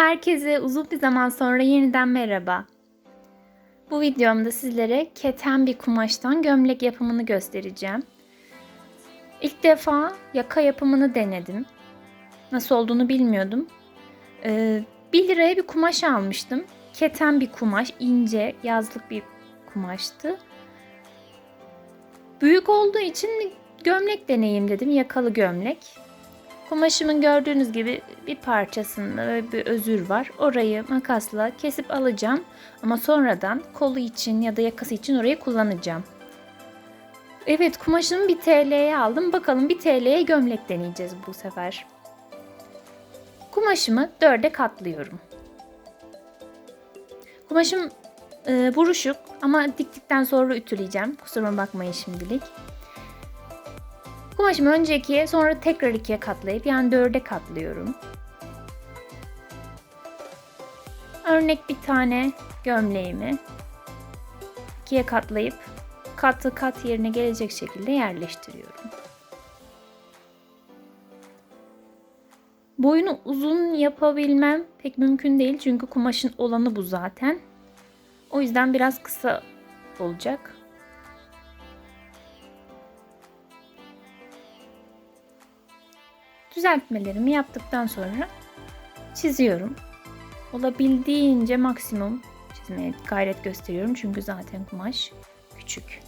Herkese uzun bir zaman sonra yeniden merhaba. Bu videomda sizlere keten bir kumaştan gömlek yapımını göstereceğim. İlk defa yaka yapımını denedim. Nasıl olduğunu bilmiyordum. Ee, 1 liraya bir kumaş almıştım. Keten bir kumaş, ince, yazlık bir kumaştı. Büyük olduğu için gömlek deneyim dedim, yakalı gömlek. Kumaşımın gördüğünüz gibi bir parçasında böyle bir özür var. Orayı makasla kesip alacağım. Ama sonradan kolu için ya da yakası için orayı kullanacağım. Evet kumaşımı bir TL'ye aldım. Bakalım bir TL'ye gömlek deneyeceğiz bu sefer. Kumaşımı dörde katlıyorum. Kumaşım e, buruşuk ama diktikten sonra ütüleyeceğim. Kusuruma bakmayın şimdilik. Kumaşımı önce ikiye sonra tekrar ikiye katlayıp yani dörde katlıyorum. Örnek bir tane gömleğimi ikiye katlayıp katı kat yerine gelecek şekilde yerleştiriyorum. Boyunu uzun yapabilmem pek mümkün değil çünkü kumaşın olanı bu zaten. O yüzden biraz kısa olacak. Düzeltmelerimi yaptıktan sonra çiziyorum. Olabildiğince maksimum çizmeye gayret gösteriyorum çünkü zaten kumaş küçük.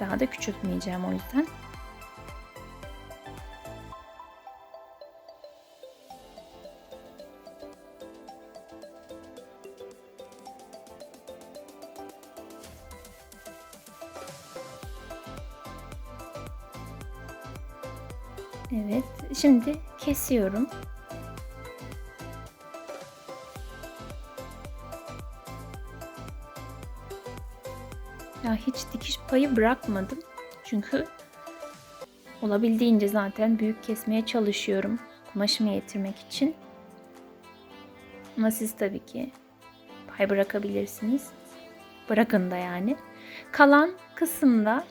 Daha da küçültmeyeceğim o yüzden. Şimdi kesiyorum. Ya hiç dikiş payı bırakmadım. Çünkü olabildiğince zaten büyük kesmeye çalışıyorum. Kumaşımı yetirmek için. Ama siz tabii ki pay bırakabilirsiniz. Bırakın da yani. Kalan kısımda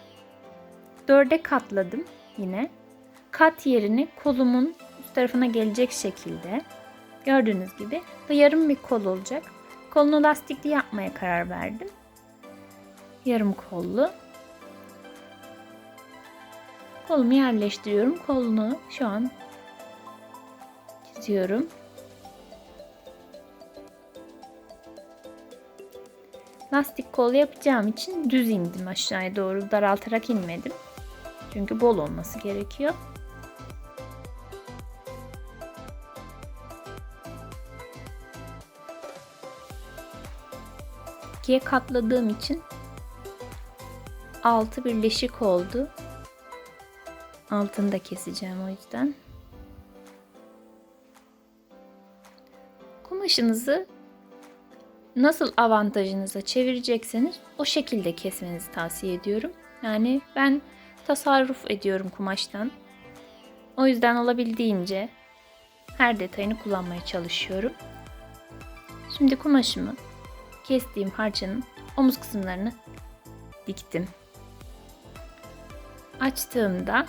dörde katladım yine kat yerini kolumun üst tarafına gelecek şekilde gördüğünüz gibi bu yarım bir kol olacak. Kolunu lastikli yapmaya karar verdim. Yarım kollu. Kolumu yerleştiriyorum. Kolunu şu an çiziyorum. Lastik kol yapacağım için düz indim aşağıya doğru daraltarak inmedim. Çünkü bol olması gerekiyor. İkiye katladığım için altı birleşik oldu. Altını da keseceğim o yüzden. Kumaşınızı nasıl avantajınıza çevirecekseniz o şekilde kesmenizi tavsiye ediyorum. Yani ben tasarruf ediyorum kumaştan. O yüzden olabildiğince her detayını kullanmaya çalışıyorum. Şimdi kumaşımı kestiğim parçanın omuz kısımlarını diktim. Açtığımda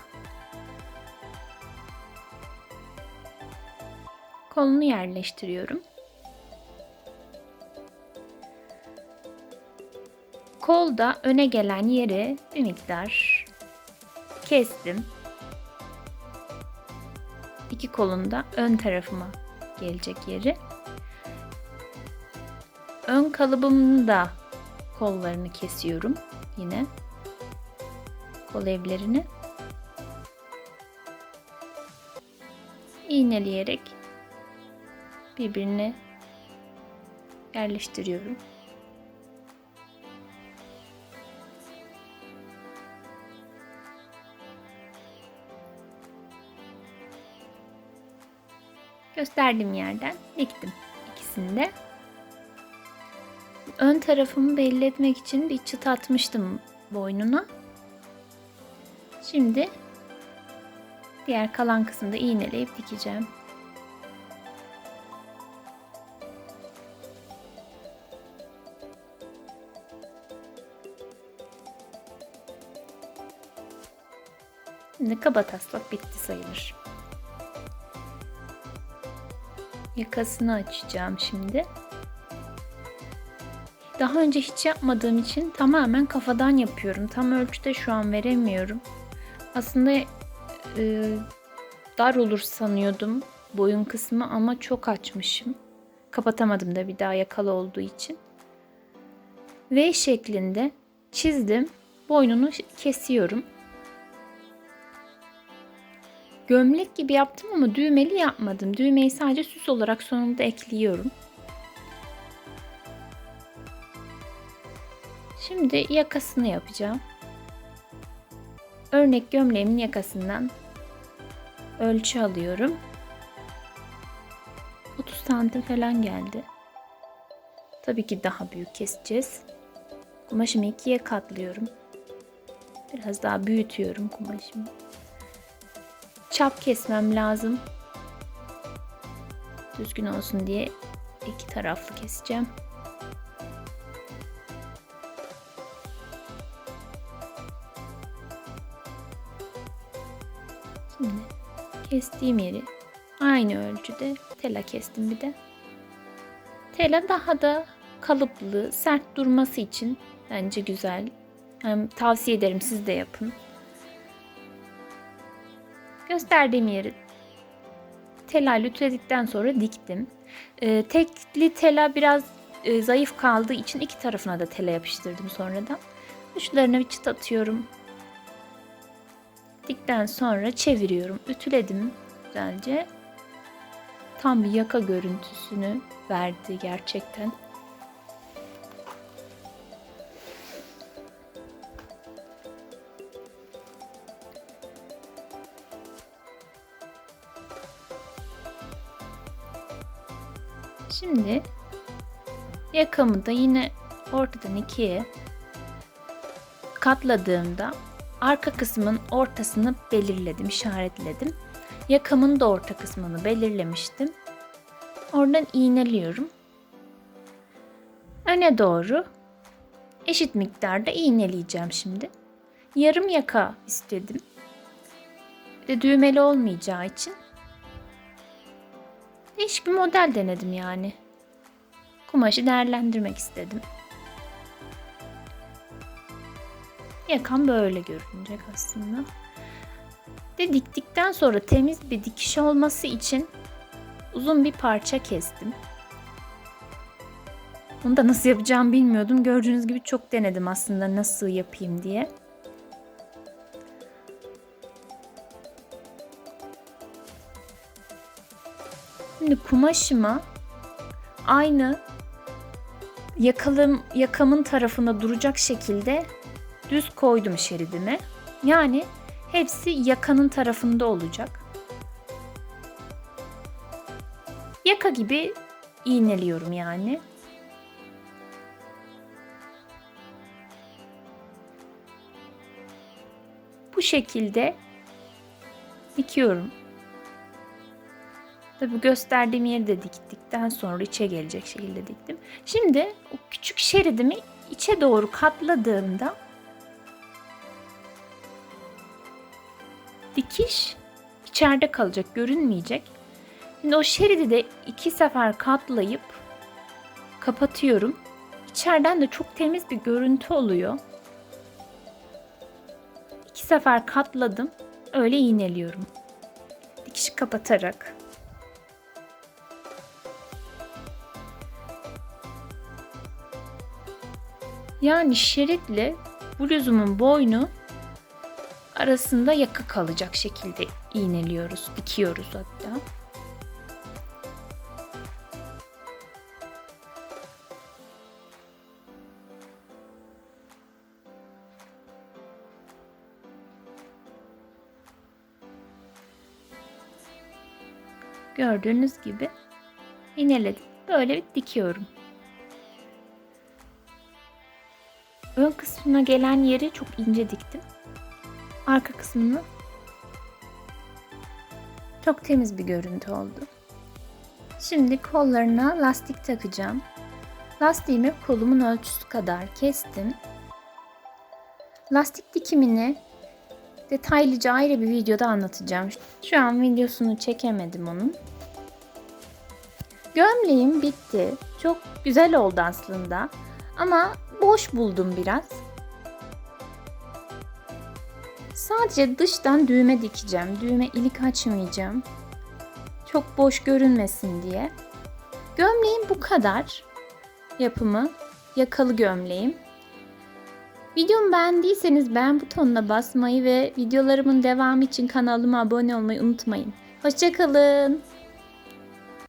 kolunu yerleştiriyorum. Kolda öne gelen yeri bir miktar kestim. İki kolunda ön tarafıma gelecek yeri ön kalıbımın da kollarını kesiyorum yine. Kol evlerini. iğneleyerek birbirine yerleştiriyorum. Gösterdiğim yerden diktim ikisini de ön tarafımı belli etmek için bir çıt atmıştım boynuna. Şimdi diğer kalan kısımda iğneleyip dikeceğim. Şimdi kaba taslak bitti sayılır. yakasını açacağım şimdi. Daha önce hiç yapmadığım için tamamen kafadan yapıyorum. Tam ölçüde şu an veremiyorum. Aslında e, dar olur sanıyordum boyun kısmı ama çok açmışım. Kapatamadım da bir daha yakalı olduğu için. V şeklinde çizdim. Boynunu kesiyorum. Gömlek gibi yaptım ama düğmeli yapmadım. Düğmeyi sadece süs olarak sonunda ekliyorum. Şimdi yakasını yapacağım. Örnek gömleğimin yakasından ölçü alıyorum. 30 santim falan geldi. Tabii ki daha büyük keseceğiz. Kumaşımı ikiye katlıyorum. Biraz daha büyütüyorum kumaşımı. Çap kesmem lazım. Düzgün olsun diye iki taraflı keseceğim. Kestiğim yeri aynı ölçüde tela kestim bir de. Tela daha da kalıplı, sert durması için bence güzel. Yani tavsiye ederim siz de yapın. Gösterdiğim yeri tela lütledikten sonra diktim. Ee, tekli tela biraz e, zayıf kaldığı için iki tarafına da tela yapıştırdım sonradan. Uçlarına bir çıt atıyorum. Dikten sonra çeviriyorum. Ütüledim güzelce. Tam bir yaka görüntüsünü verdi gerçekten. Şimdi yakamı da yine ortadan ikiye katladığımda arka kısmın ortasını belirledim, işaretledim. Yakamın da orta kısmını belirlemiştim. Oradan iğneliyorum. Öne doğru eşit miktarda iğneleyeceğim şimdi. Yarım yaka istedim. De düğmeli olmayacağı için değişik bir model denedim yani. Kumaşı değerlendirmek istedim. Yakam böyle görünecek aslında. De diktikten sonra temiz bir dikiş olması için uzun bir parça kestim. Bunu da nasıl yapacağımı bilmiyordum. Gördüğünüz gibi çok denedim aslında nasıl yapayım diye. Şimdi kumaşıma aynı yakalım, yakamın tarafında duracak şekilde düz koydum şeridimi. Yani hepsi yakanın tarafında olacak. Yaka gibi iğneliyorum yani. Bu şekilde dikiyorum. Tabi gösterdiğim yeri de diktikten sonra içe gelecek şekilde diktim. Şimdi o küçük şeridimi içe doğru katladığımda dikiş içeride kalacak, görünmeyecek. Şimdi o şeridi de iki sefer katlayıp kapatıyorum. İçeriden de çok temiz bir görüntü oluyor. İki sefer katladım. Öyle iğneliyorum. Dikişi kapatarak. Yani şeritle bluzumun boynu arasında yaka kalacak şekilde iğneliyoruz, dikiyoruz hatta. Gördüğünüz gibi iğneledim. Böyle bir dikiyorum. Ön kısmına gelen yeri çok ince diktim. Arka kısmını çok temiz bir görüntü oldu. Şimdi kollarına lastik takacağım. Lastiğimi kolumun ölçüsü kadar kestim. Lastik dikimini detaylıca ayrı bir videoda anlatacağım. Şu an videosunu çekemedim onun. Gömleğim bitti. Çok güzel oldu aslında. Ama boş buldum biraz. Sadece dıştan düğme dikeceğim. Düğme ilik açmayacağım. Çok boş görünmesin diye. Gömleğim bu kadar. Yapımı yakalı gömleğim. Videomu beğendiyseniz beğen butonuna basmayı ve videolarımın devamı için kanalıma abone olmayı unutmayın. Hoşçakalın.